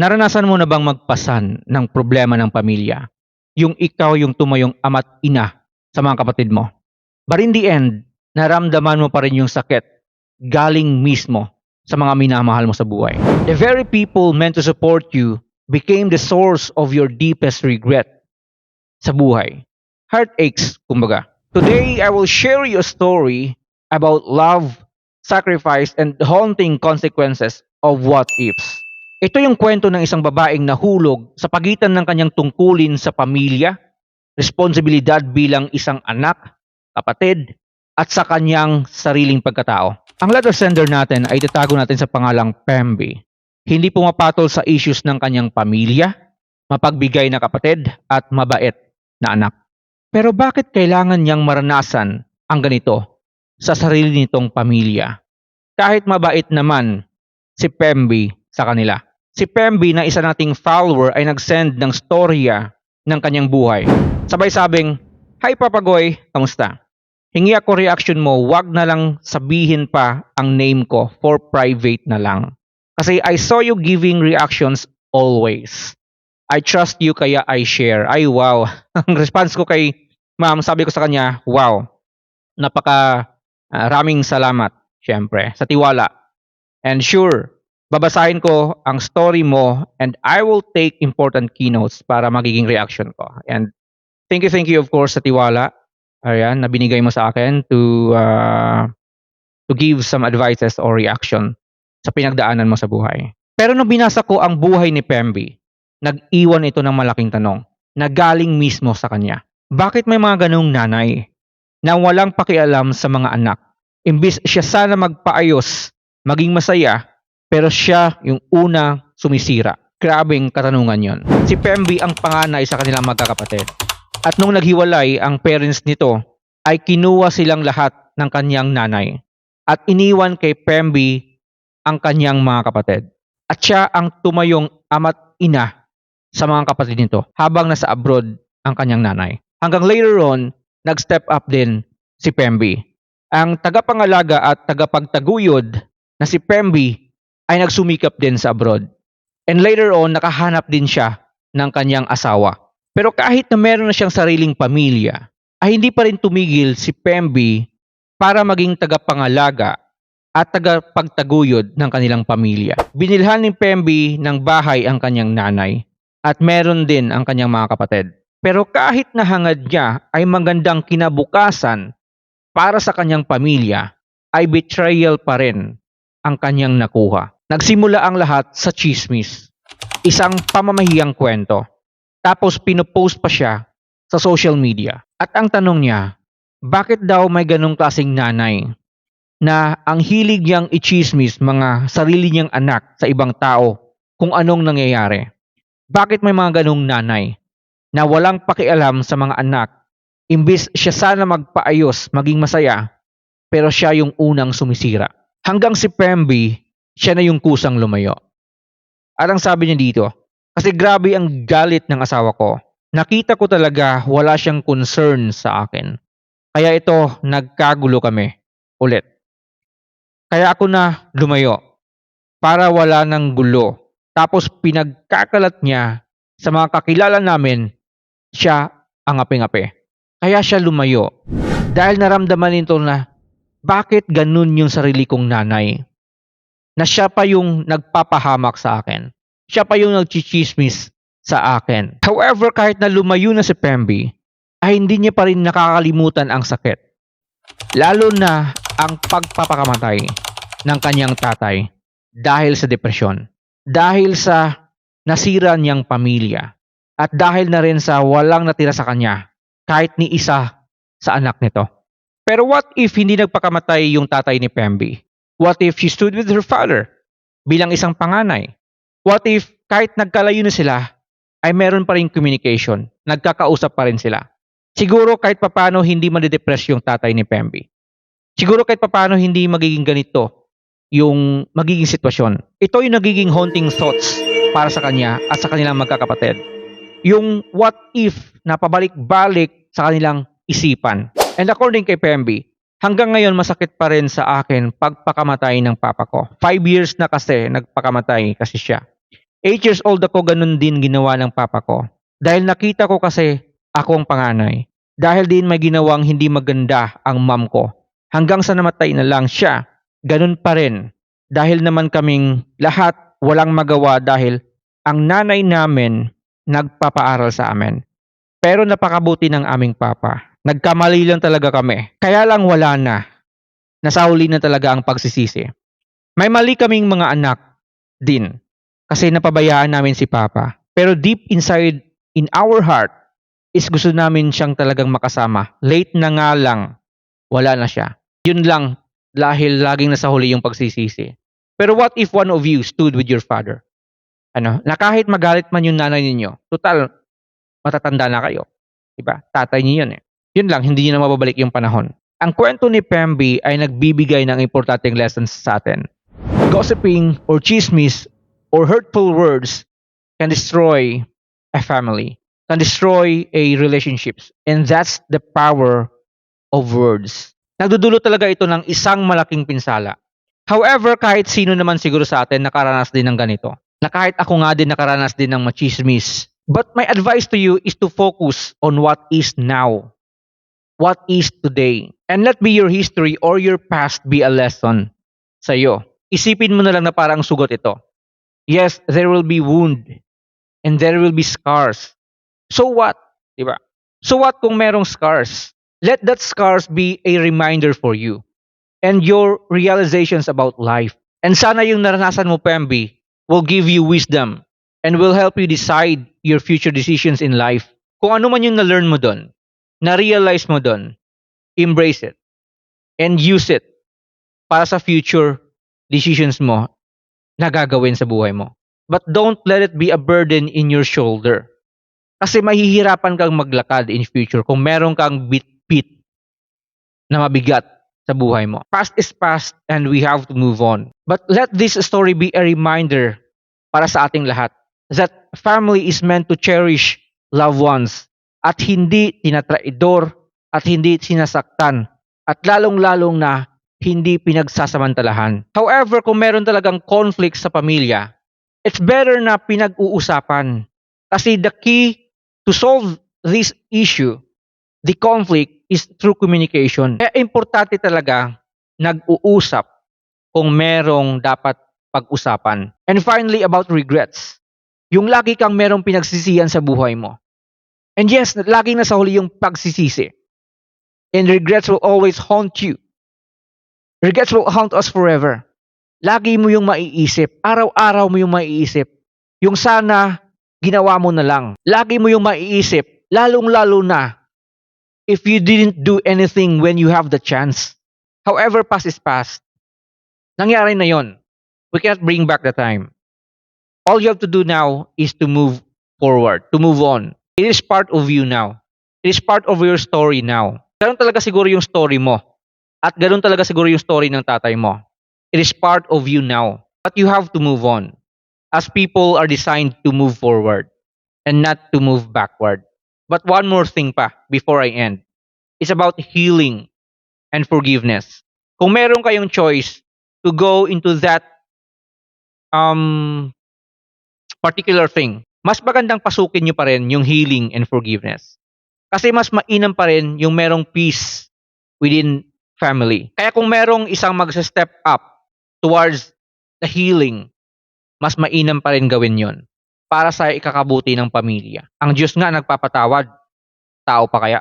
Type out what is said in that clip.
Naranasan mo na bang magpasan ng problema ng pamilya? Yung ikaw yung tumayong ama't ina sa mga kapatid mo. But in the end, naramdaman mo pa rin yung sakit galing mismo sa mga minamahal mo sa buhay. The very people meant to support you became the source of your deepest regret sa buhay. Heartaches, kumbaga. Today, I will share you a story about love, sacrifice, and haunting consequences of what ifs. Ito yung kwento ng isang babaeng nahulog sa pagitan ng kanyang tungkulin sa pamilya, responsibilidad bilang isang anak, kapatid, at sa kanyang sariling pagkatao. Ang letter sender natin ay itatago natin sa pangalang Pembe. Hindi pumapatol sa issues ng kanyang pamilya, mapagbigay na kapatid, at mabait na anak. Pero bakit kailangan niyang maranasan ang ganito sa sarili nitong pamilya? Kahit mabait naman si Pembe sa kanila. Si Pembe na isa nating follower ay nag-send ng storya ng kanyang buhay. Sabay sabing, Hi Papagoy, kamusta? Hingi ako reaction mo, wag na lang sabihin pa ang name ko for private na lang. Kasi I saw you giving reactions always. I trust you kaya I share. Ay wow. Ang response ko kay ma'am, sabi ko sa kanya, wow. Napaka ah, raming salamat, syempre, sa tiwala. And sure, babasahin ko ang story mo and I will take important keynotes para magiging reaction ko. And thank you, thank you of course sa tiwala. Ayan, na binigay mo sa akin to uh, to give some advices or reaction sa pinagdaanan mo sa buhay. Pero nung binasa ko ang buhay ni Pembe, nag-iwan ito ng malaking tanong na galing mismo sa kanya. Bakit may mga ganong nanay na walang pakialam sa mga anak? Imbis siya sana magpaayos, maging masaya, pero siya yung una sumisira. Grabing katanungan yon. Si Pembe ang panganay sa kanilang magkakapatid. At nung naghiwalay ang parents nito, ay kinuha silang lahat ng kanyang nanay at iniwan kay Pembe ang kanyang mga kapatid. At siya ang tumayong ama't ina sa mga kapatid nito habang nasa abroad ang kanyang nanay. Hanggang later on, nag-step up din si Pembe. Ang tagapangalaga at tagapagtaguyod na si Pembe ay nagsumikap din sa abroad. And later on, nakahanap din siya ng kanyang asawa. Pero kahit na meron na siyang sariling pamilya, ay hindi pa rin tumigil si Pembe para maging tagapangalaga at tagapagtaguyod ng kanilang pamilya. Binilhan ni Pembe ng bahay ang kanyang nanay at meron din ang kanyang mga kapatid. Pero kahit na hangad niya ay magandang kinabukasan para sa kanyang pamilya, ay betrayal pa rin ang kanyang nakuha. Nagsimula ang lahat sa chismis. Isang pamamahiyang kwento. Tapos pinopost pa siya sa social media. At ang tanong niya, bakit daw may ganong klaseng nanay na ang hilig niyang i-chismis mga sarili niyang anak sa ibang tao kung anong nangyayari? Bakit may mga ganong nanay na walang pakialam sa mga anak imbis siya sana magpaayos, maging masaya, pero siya yung unang sumisira? Hanggang si Pembe, siya na yung kusang lumayo. At ang sabi niya dito, kasi grabe ang galit ng asawa ko. Nakita ko talaga wala siyang concern sa akin. Kaya ito, nagkagulo kami. Ulit. Kaya ako na lumayo. Para wala ng gulo. Tapos pinagkakalat niya sa mga kakilala namin, siya ang api-api. Kaya siya lumayo. Dahil naramdaman nito na bakit ganun yung sarili kong nanay. Na siya pa yung nagpapahamak sa akin siya pa yung nagchichismis sa akin. However, kahit na lumayo na si Pembe, ay hindi niya pa rin nakakalimutan ang sakit. Lalo na ang pagpapakamatay ng kanyang tatay dahil sa depresyon. Dahil sa nasira niyang pamilya. At dahil na rin sa walang natira sa kanya kahit ni isa sa anak nito. Pero what if hindi nagpakamatay yung tatay ni Pembe? What if she stood with her father bilang isang panganay? What if kahit nagkalayo na sila, ay meron pa rin communication, nagkakausap pa rin sila. Siguro kahit papano hindi madidepress yung tatay ni Pembe. Siguro kahit papano hindi magiging ganito yung magiging sitwasyon. Ito yung nagiging haunting thoughts para sa kanya at sa kanilang magkakapatid. Yung what if na pabalik-balik sa kanilang isipan. And according kay Pembe, hanggang ngayon masakit pa rin sa akin pagpakamatay ng papa ko. Five years na kasi nagpakamatay kasi siya. 8 years old ako, ganun din ginawa ng papa ko. Dahil nakita ko kasi ako ang panganay. Dahil din may ginawang hindi maganda ang mom ko. Hanggang sa namatay na lang siya, ganun pa rin. Dahil naman kaming lahat walang magawa dahil ang nanay namin nagpapaaral sa amin. Pero napakabuti ng aming papa. Nagkamali lang talaga kami. Kaya lang wala na. Nasa huli na talaga ang pagsisisi. May mali kaming mga anak din kasi napabayaan namin si Papa. Pero deep inside in our heart is gusto namin siyang talagang makasama. Late na nga lang, wala na siya. Yun lang dahil laging nasa huli yung pagsisisi. Pero what if one of you stood with your father? Ano, na kahit magalit man yung nanay ninyo, total, matatanda na kayo. Diba? Tatay niyo yun eh. Yun lang, hindi na mababalik yung panahon. Ang kwento ni Pemby ay nagbibigay ng importanteng lessons sa atin. Gossiping or chismis or hurtful words can destroy a family, can destroy a relationships. And that's the power of words. Nagdudulo talaga ito ng isang malaking pinsala. However, kahit sino naman siguro sa atin nakaranas din ng ganito. Na kahit ako nga din nakaranas din ng machismis. But my advice to you is to focus on what is now. What is today. And let be your history or your past be a lesson sa iyo. Isipin mo na lang na parang sugot ito. Yes, there will be wound and there will be scars. So what? Diba? So what kung merong scars? Let that scars be a reminder for you and your realizations about life. And sana yung naranasan mo, Pemby, will give you wisdom and will help you decide your future decisions in life. Kung ano man yung na-learn mo doon, na-realize mo doon, embrace it and use it para sa future decisions mo na gagawin sa buhay mo. But don't let it be a burden in your shoulder. Kasi mahihirapan kang maglakad in future kung meron kang bit-bit na mabigat sa buhay mo. Past is past and we have to move on. But let this story be a reminder para sa ating lahat that family is meant to cherish loved ones at hindi tinatraidor at hindi sinasaktan at lalong-lalong na hindi pinagsasamantalahan. However, kung meron talagang conflict sa pamilya, it's better na pinag-uusapan. Kasi the key to solve this issue, the conflict, is through communication. Kaya importante talaga nag-uusap kung merong dapat pag-usapan. And finally, about regrets. Yung lagi kang merong pinagsisihan sa buhay mo. And yes, laging nasa huli yung pagsisisi. And regrets will always haunt you. Regrets will haunt us forever. Lagi mo yung maiisip. Araw-araw mo yung maiisip. Yung sana, ginawa mo na lang. Lagi mo yung maiisip. Lalong-lalo na if you didn't do anything when you have the chance. However, past is past. Nangyari na yon. We can't bring back the time. All you have to do now is to move forward, to move on. It is part of you now. It is part of your story now. Ganun talaga siguro yung story mo. At ganun talaga siguro yung story ng tatay mo. It is part of you now. But you have to move on. As people are designed to move forward and not to move backward. But one more thing pa before I end. It's about healing and forgiveness. Kung meron kayong choice to go into that um particular thing, mas magandang pasukin nyo pa rin yung healing and forgiveness. Kasi mas mainam pa rin yung merong peace within family. Kaya kung merong isang mag-step up towards the healing, mas mainam pa rin gawin yon para sa ikakabuti ng pamilya. Ang Diyos nga nagpapatawad, tao pa kaya?